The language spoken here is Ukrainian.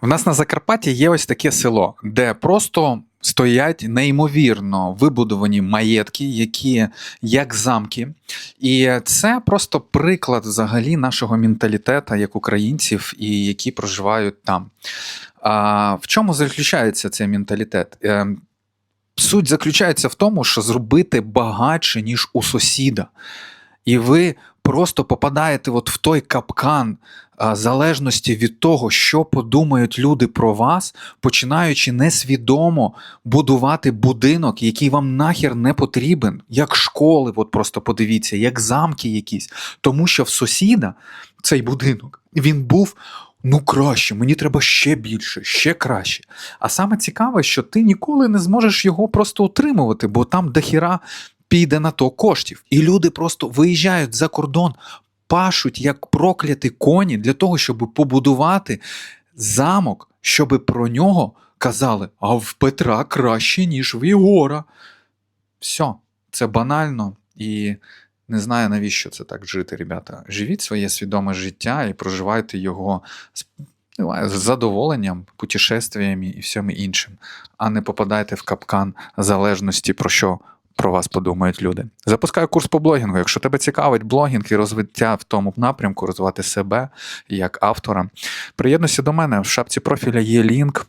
В нас на Закарпатті є ось таке село, де просто стоять неймовірно вибудовані маєтки, які як замки. І це просто приклад взагалі нашого менталітету як українців і які проживають там. А в чому заключається цей менталітет? Е, Суть заключається в тому, що зробити багатше, ніж у сусіда. І ви просто попадаєте от в той капкан залежності від того, що подумають люди про вас, починаючи несвідомо будувати будинок, який вам нахер не потрібен, як школи, от просто подивіться, як замки якісь. Тому що в сусіда цей будинок він був. Ну, краще, мені треба ще більше, ще краще. А саме цікаве, що ти ніколи не зможеш його просто утримувати, бо там дохіра піде на то коштів. І люди просто виїжджають за кордон, пашуть як прокляті коні для того, щоб побудувати замок, щоб про нього казали: а в Петра краще, ніж в Єгора. Все, це банально і. Не знаю, навіщо це так жити, ребята. Живіть своє свідоме життя і проживайте його з, задоволенням, путешествиями і всім іншим, а не попадайте в капкан залежності, про що про вас подумають люди. Запускаю курс по блогінгу. Якщо тебе цікавить блогінг і розвиття в тому напрямку, розвивати себе як автора, приєднуйся до мене. В шапці профіля є лінк.